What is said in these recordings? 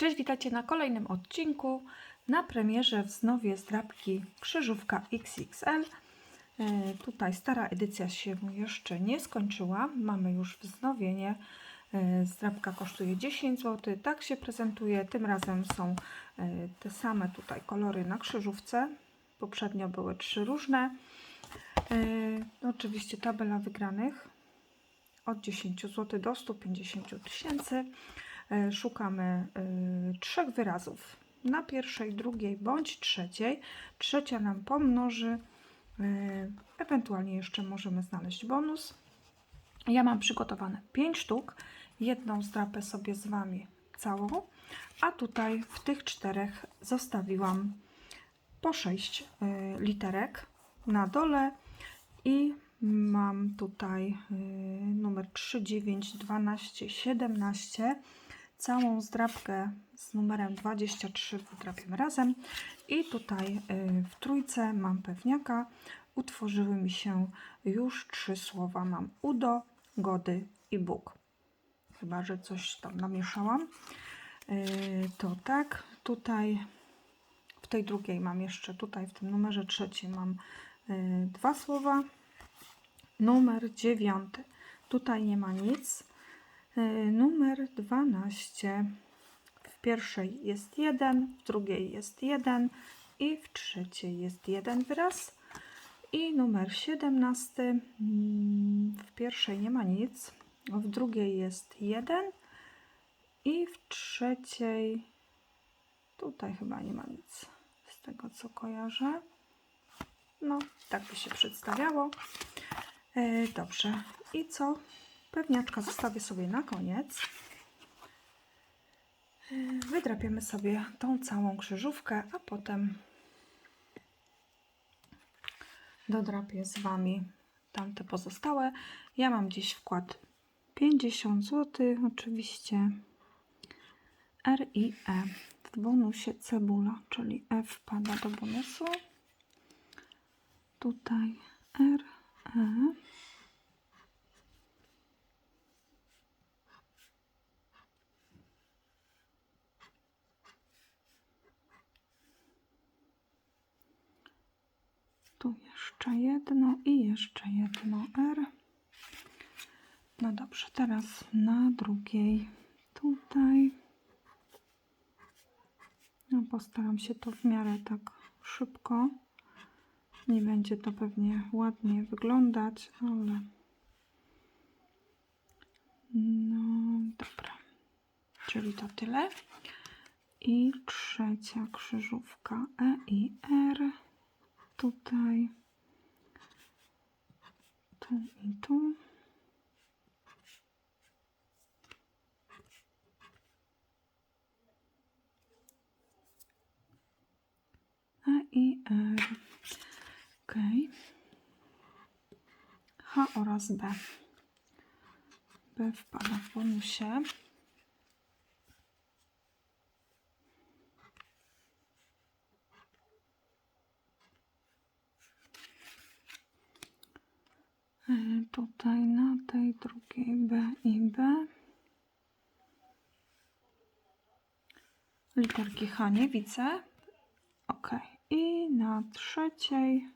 Cześć, witajcie na kolejnym odcinku. Na premierze wznowie zdrabki krzyżówka XXL. E, Tutaj stara edycja się jeszcze nie skończyła. Mamy już wznowienie. E, Zdrabka kosztuje 10 zł. Tak się prezentuje. Tym razem są e, te same tutaj kolory na krzyżówce. Poprzednio były trzy różne. E, Oczywiście tabela wygranych od 10 zł do 150 tysięcy. E, Szukamy e, trzech wyrazów na pierwszej, drugiej bądź trzeciej. Trzecia nam pomnoży, e, ewentualnie jeszcze możemy znaleźć bonus. Ja mam przygotowane 5 sztuk. Jedną zdrapę sobie z Wami całą, a tutaj w tych czterech zostawiłam po 6 literek na dole i mam tutaj numer 3, 9, 12, 17. Całą zdrabkę z numerem 23 wydrapiemy razem. I tutaj y, w trójce mam pewniaka. Utworzyły mi się już trzy słowa. Mam udo, gody i Bóg. Chyba, że coś tam namieszałam. Y, To tak, tutaj w tej drugiej mam jeszcze, tutaj w tym numerze trzecim mam y, dwa słowa. Numer dziewiąty. Tutaj nie ma nic. Y, Numer 12. W pierwszej jest jeden, w drugiej jest jeden i w trzeciej jest jeden wyraz. I numer 17. mm, W pierwszej nie ma nic, w drugiej jest jeden i w trzeciej tutaj chyba nie ma nic z tego co kojarzę. No, tak by się przedstawiało. E, dobrze. I co? Pewniaczka zostawię sobie na koniec. E, Wydrapiemy sobie tą całą krzyżówkę, a potem dodrapię z Wami tamte pozostałe. Ja mam dziś wkład 50 zł, oczywiście R i E. W bonusie cebula, czyli E wpada do bonusu. Tutaj R, E. Tu jeszcze jedno i jeszcze jedno R. No dobrze, teraz na drugiej tutaj. No postaram się to w miarę tak szybko. Nie będzie to pewnie ładnie wyglądać, ale no dobra. Czyli to tyle. I trzecia krzyżówka E i R. Tutaj. Tu i tu. E i R. Ok. H oraz B. B wpada w bonusie. Tutaj na tej drugiej B i B. Literki H nie widzę. Ok. I na trzeciej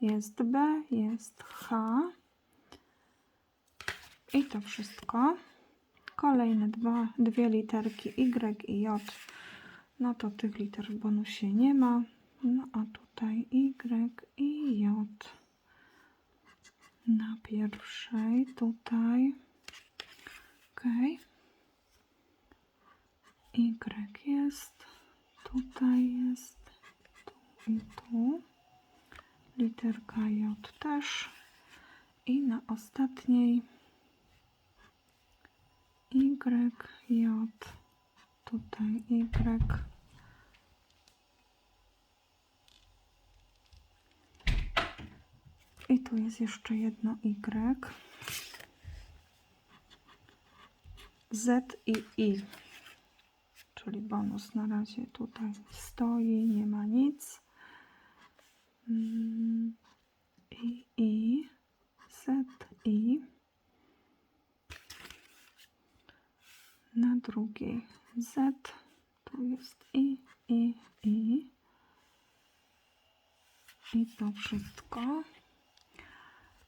jest B, jest H. I to wszystko. Kolejne dwa, dwie literki Y i J. No to tych liter w bonusie nie ma. No a tutaj Y i J. Na pierwszej tutaj. Ok. Y jest. Tutaj jest. Tu i tu. Literka J też. I na ostatniej Y, J. Tutaj Y. tu jest jeszcze jedno Y. Z i I. Czyli bonus na razie tutaj stoi, nie ma nic. Mm, I, I, Z, I. Na drugiej Z, tu jest i, i, i. I to wszystko.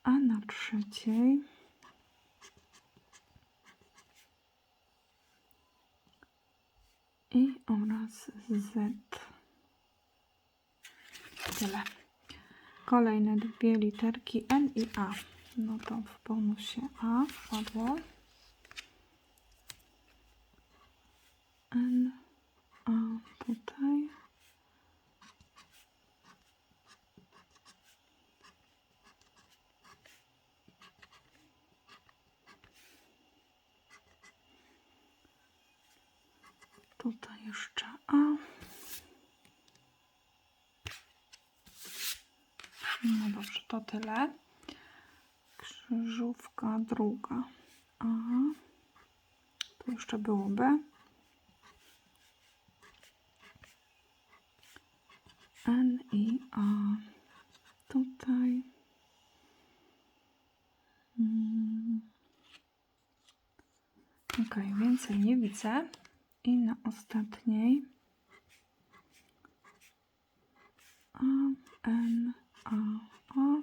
A na trzeciej i oraz Z. Tyle. Kolejne dwie literki N i A. No to w bonusie A wpadło. N, A tutaj jeszcze A. No dobrze, to tyle. Krzyżówka druga. A. Tu jeszcze było B. N i A. Tutaj. Mm. Ok, więcej nie widzę. I na ostatniej A, N, A, A.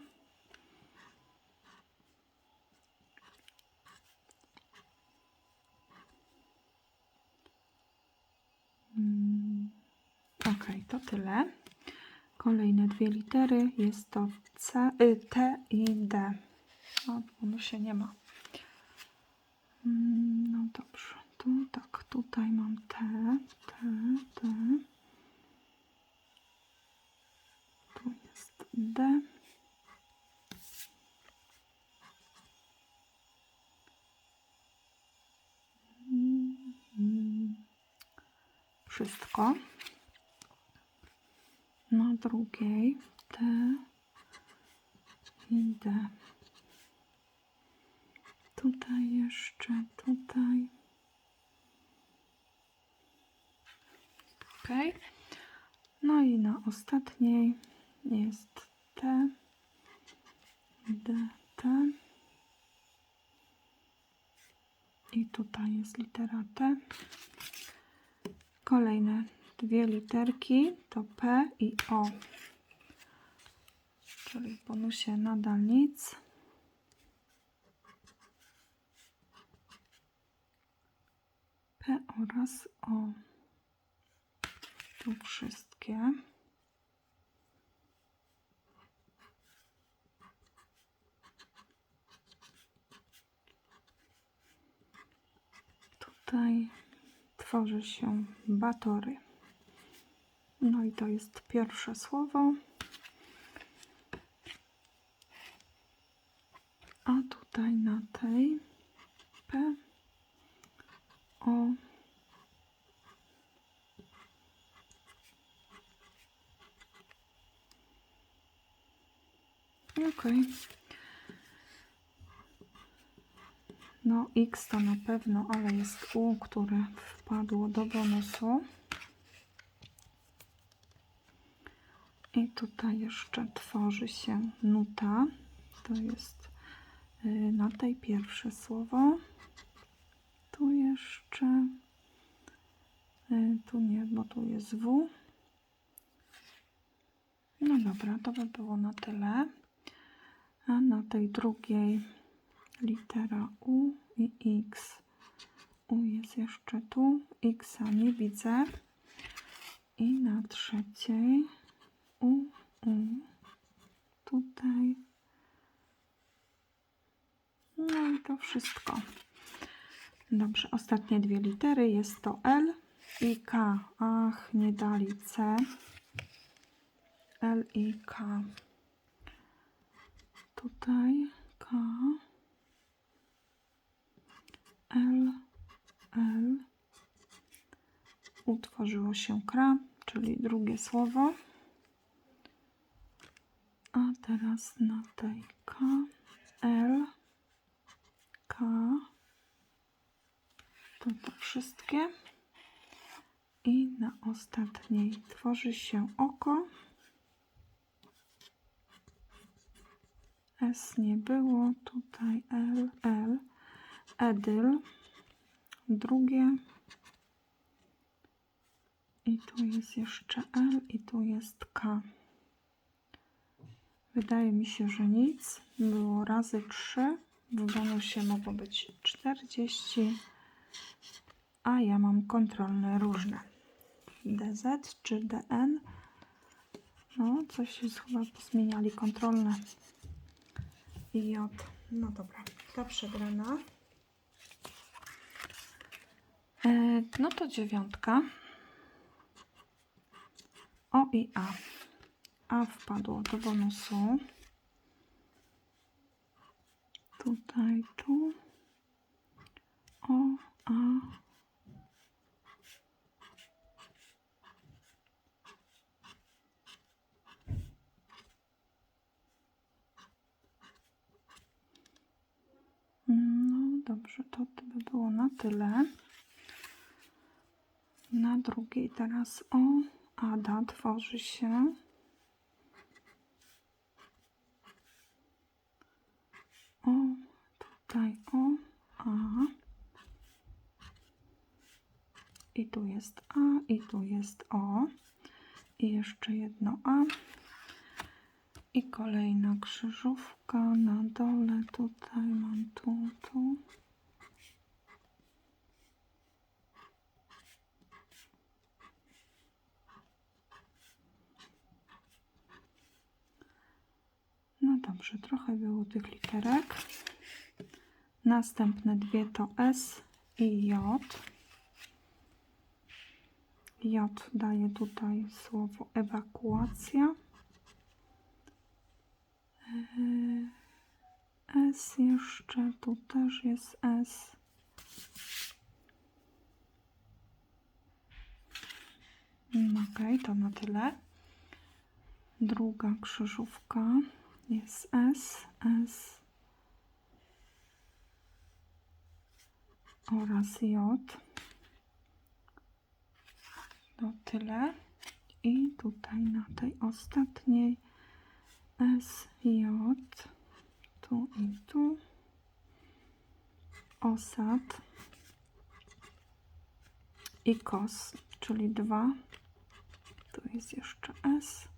Mm, Ok, to tyle. Kolejne dwie litery jest to C, y, T i D. O, w bonusie nie ma. Mm, No dobrze, tu tak, tutaj mam T, T, T. Tu mm. Wszystko. Na drugiej T i D. Tutaj jeszcze, tutaj. Ok. No i na ostatniej jest T, D, T. I tutaj jest litera T. Kolejne dwie literki to P i O. Czyli w bonusie nadal nic. P oraz O. Tu wszystkie. Tutaj tworzy się batory. No i to jest pierwsze słowo. A tutaj na tej P O Ok. No X to na pewno, ale jest U, które wpadło do bonusu. I tutaj jeszcze tworzy się nuta. To jest y, na tej pierwsze słowo. Tu jeszcze. y, Tu nie, bo tu jest W. No dobra, to by było na tyle. A na tej drugiej litera U i X. U jest jeszcze tu, X nie widzę. I na trzeciej U, U. Tutaj. No i to wszystko. Dobrze, ostatnie dwie litery jest to L i K. Ach, nie dali C. L i K. Tutaj K. L, L. Utworzyło się kra, czyli drugie słowo. A teraz na tej K, L, K. To to wszystkie. I na ostatniej tworzy się oko. S nie było, tutaj L, L, Edyl, drugie I tu jest jeszcze L i tu jest K. Wydaje mi się, że nic. Było razy 3. W bonusie mogło być 40. A ja mam kontrolne różne. DZ czy DN. No, coś jest chyba pozmieniali kontrolne. I J. No dobra, ta przegrana. E, no to dziewiątka. O i A. A wpadło do bonusu. Tutaj, tu. O, A. No dobrze, to by było na tyle. Na drugiej teraz O. Ada tworzy się. O, tutaj O, A. I tu jest A, i tu jest O. I jeszcze jedno A. I kolejna krzyżówka na dole. Tutaj mam tu, tu. Dobrze, trochę było tych literek. Następne dwie to S i J. J daje tutaj słowo ewakuacja. Eee, S jeszcze, tu też jest S. Ok, to na tyle. Druga krzyżówka jest S, S oraz J. To tyle. I tutaj na tej ostatniej S, J, tu i tu. Osad i kos, czyli dwa. Tu jest jeszcze S.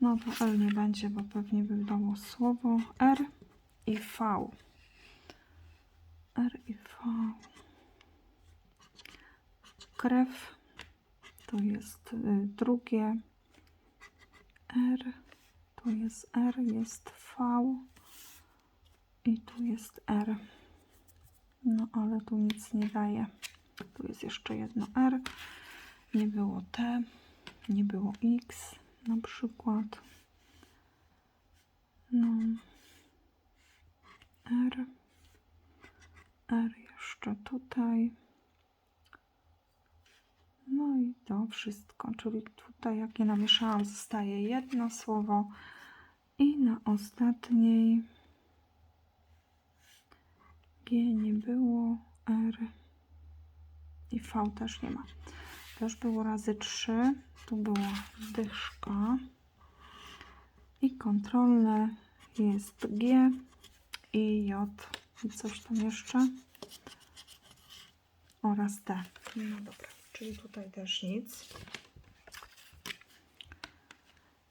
No to L nie będzie, bo pewnie by dało słowo R i V. R i V. Krew to jest y, drugie R. Tu jest R, jest V i tu jest R. No ale tu nic nie daje. Tu jest jeszcze jedno R. Nie było T, nie było X na przykład. No. R. R jeszcze tutaj. No i to wszystko, czyli tutaj jak je namieszałam zostaje jedno słowo i na ostatniej G nie było, R i V też nie ma. Też było razy 3, tu była dyszka i kontrolne jest G i J i coś tam jeszcze oraz D. No dobra, czyli tutaj też nic.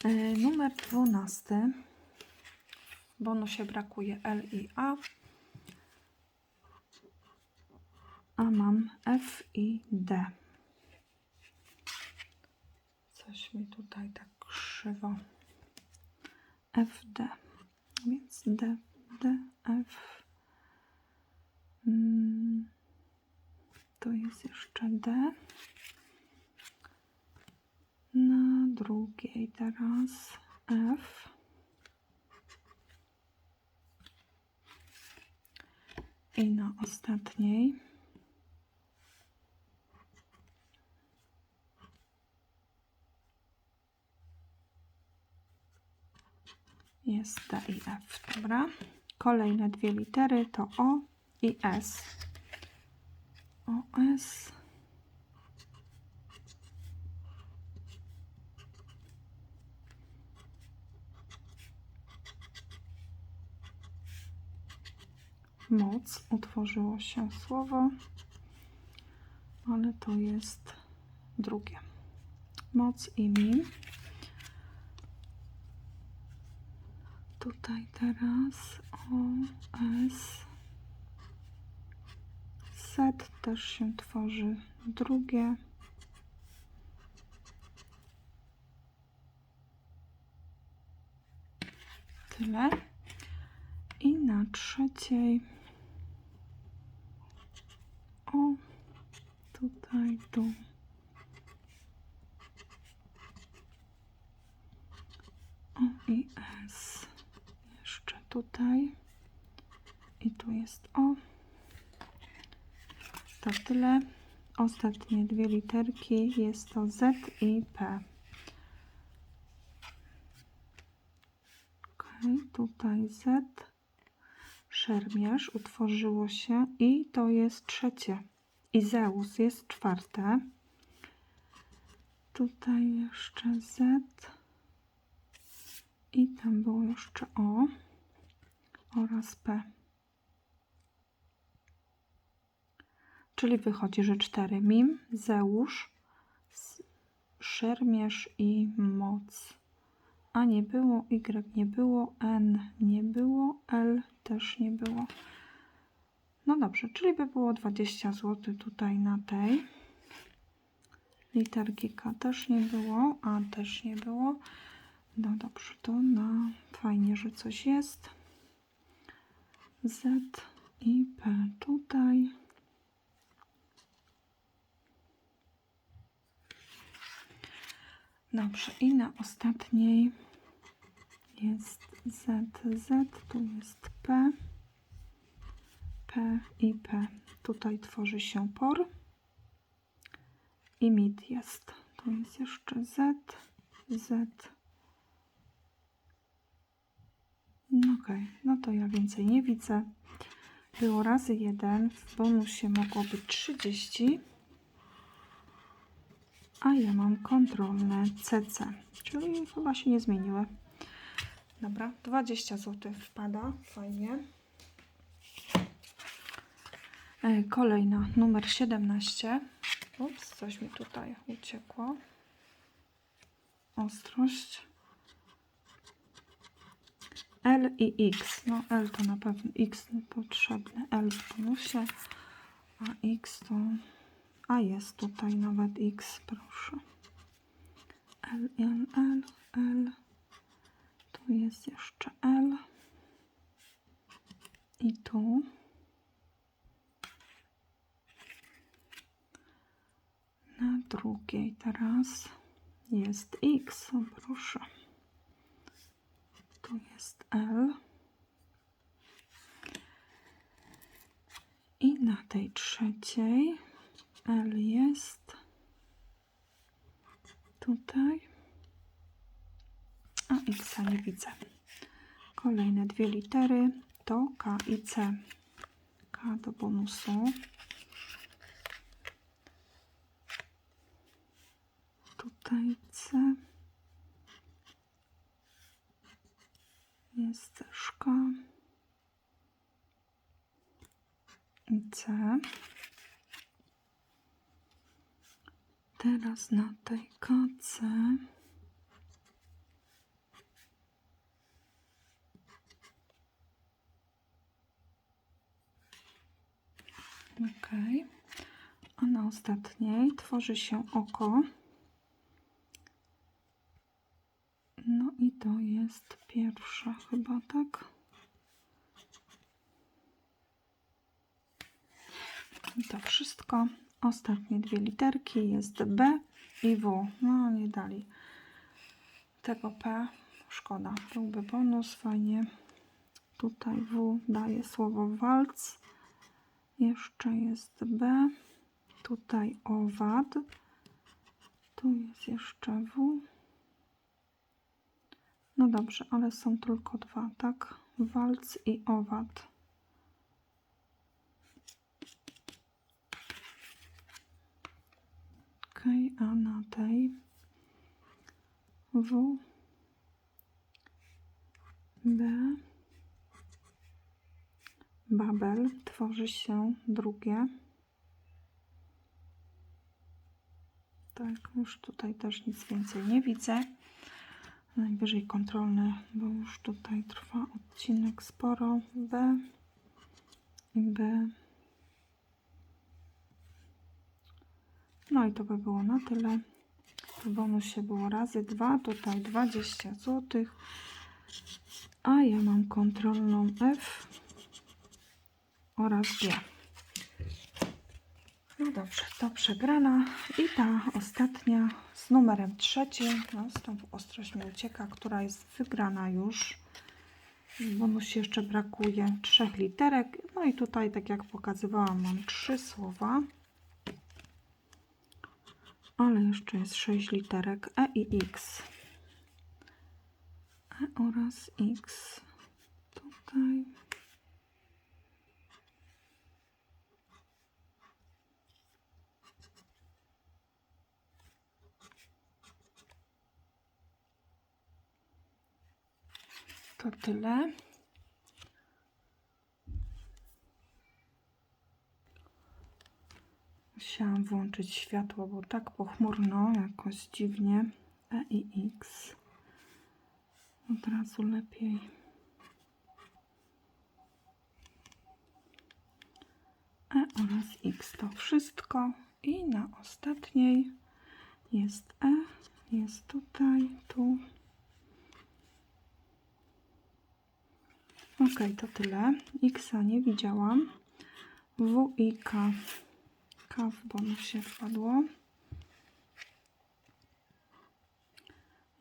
E, numer 12. W bonusie brakuje L i A. A mam F i D. Coś mi tutaj tak krzywo. F, D. Więc D, D, F. Mm. Tu jest jeszcze D. Na drugiej teraz F. I na ostatniej jest D i F. Dobra. Kolejne dwie litery to O i S. O, S. Moc utworzyło się słowo, ale to jest drugie. Moc i mi. Tutaj teraz O, S. Z też się tworzy drugie. Tyle. I na trzeciej o tutaj tu o i S tutaj. I tu jest O. To tyle. Ostatnie dwie literki. Jest to Z i P. Ok tutaj Z. Szermierz utworzyło się i to jest trzecie. I Zeus jest czwarte. Tutaj jeszcze Z. I tam było jeszcze O oraz P. Czyli wychodzi, że cztery. Mim, Zeusz, szermierz i moc. A nie było, Y nie było, N nie było, L też nie było. No dobrze, czyli by było 20 zł tutaj na tej. Literki K też nie było, A też nie było. No dobrze, to na fajnie, że coś jest. Z i P tutaj. Dobrze, i na ostatniej jest Z, Z, tu jest P, P i P. Tutaj tworzy się por i mid jest. Tu jest jeszcze Z, Z. No ok, no to ja więcej nie widzę. Było razy 1, w bonusie mogło być 30, a ja mam kontrolne CC, czyli chyba się nie zmieniły. Dobra, 20 zł wpada, fajnie. E, Kolejna, numer 17. Ups, coś mi tutaj uciekło. Ostrość. L i X. No L to na pewno X potrzebny. L w bonusie, a X to... A jest tutaj nawet X, proszę. L, L, L, L. Tu jest jeszcze L. I tu. Na drugiej teraz jest X, proszę. L. I na tej trzeciej L jest tutaj a X nie widzę. Kolejne dwie litery to K i C. K do bonusu. Tutaj C. Jest. I C. Teraz na tej KC Ok. A na ostatniej tworzy się oko. No i to jest pierwsza chyba, tak? I to wszystko. Ostatnie dwie literki jest B i W. No nie dali tego P. Szkoda. Byłby bonus, fajnie. Tutaj W daje słowo walc. Jeszcze jest B. Tutaj owad. Tu jest jeszcze W. No dobrze, ale są tylko dwa, tak? Walc i owad. Ok, a na tej W, B, Babel tworzy się drugie. Tak, już tutaj też nic więcej nie widzę. Najwyżej kontrolny, bo już tutaj trwa odcinek sporo. B i B. No i to by było na tyle. W bonusie było razy 2, tutaj 20 zł. A ja mam kontrolną F oraz G. No dobrze, to przegrana. I ta ostatnia z numerem trzecim. No, znowu ostrość mi ucieka, która jest wygrana już. Bonusie jeszcze brakuje trzech literek. No i tutaj, tak jak pokazywałam, mam trzy słowa. Ale jeszcze jest sześć literek E i X. E oraz X. Tutaj. To tyle. Musiałam włączyć światło, bo tak pochmurno, jakoś dziwnie. E i X. Od razu lepiej. E oraz X to wszystko. I na ostatniej jest E, jest tutaj, tu. Ok, to tyle. X nie widziałam. W i K. K w bonusie wpadło.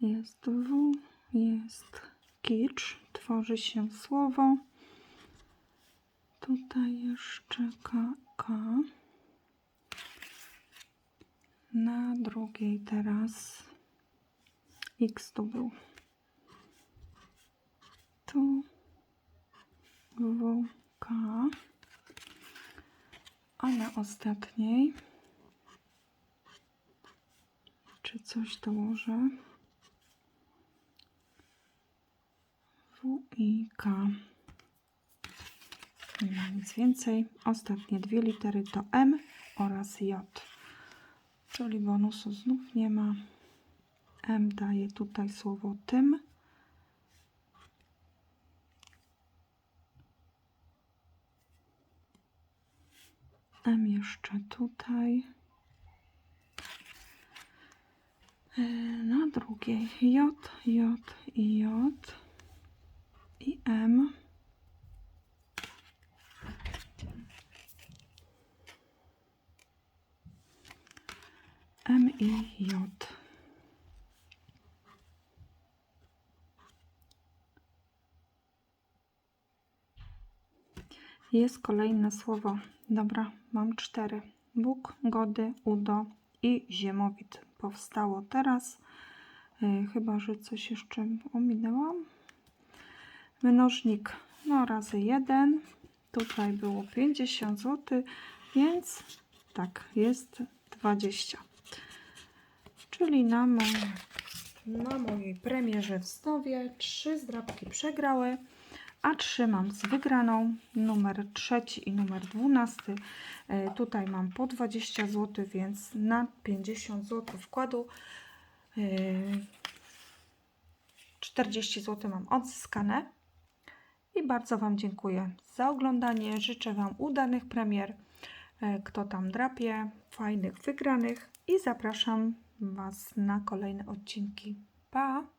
Jest W, jest kicz, tworzy się słowo. Tutaj jeszcze K, K. Na drugiej teraz X tu był. Tu W, K. A na ostatniej czy coś dołożę? W i K. Nie ma nic więcej. Ostatnie dwie litery to M oraz J. Czyli bonusu znów nie ma. M daje tutaj słowo tym. M jeszcze tutaj. E, Na drugiej J, J i J i M. M i J. Jest kolejne słowo. Dobra, mam cztery. Bóg, Gody, Udo i Ziemowit powstało teraz. Yy, chyba, że coś jeszcze ominęłam. Mnożnik no razy 1. Tutaj było 50 zł, więc tak, jest 20. Czyli na, mo na mojej premierze w Znowie trzy zdrabki przegrały, a trzy mam z wygraną. Numer trzeci i numer 12. E, tutaj mam po 20 zł, więc na 50 zł wkładu e, 40 zł mam odzyskane. I bardzo Wam dziękuję za oglądanie. Życzę Wam udanych premier. E, Kto tam drapie, fajnych wygranych i zapraszam Was na kolejne odcinki. Pa!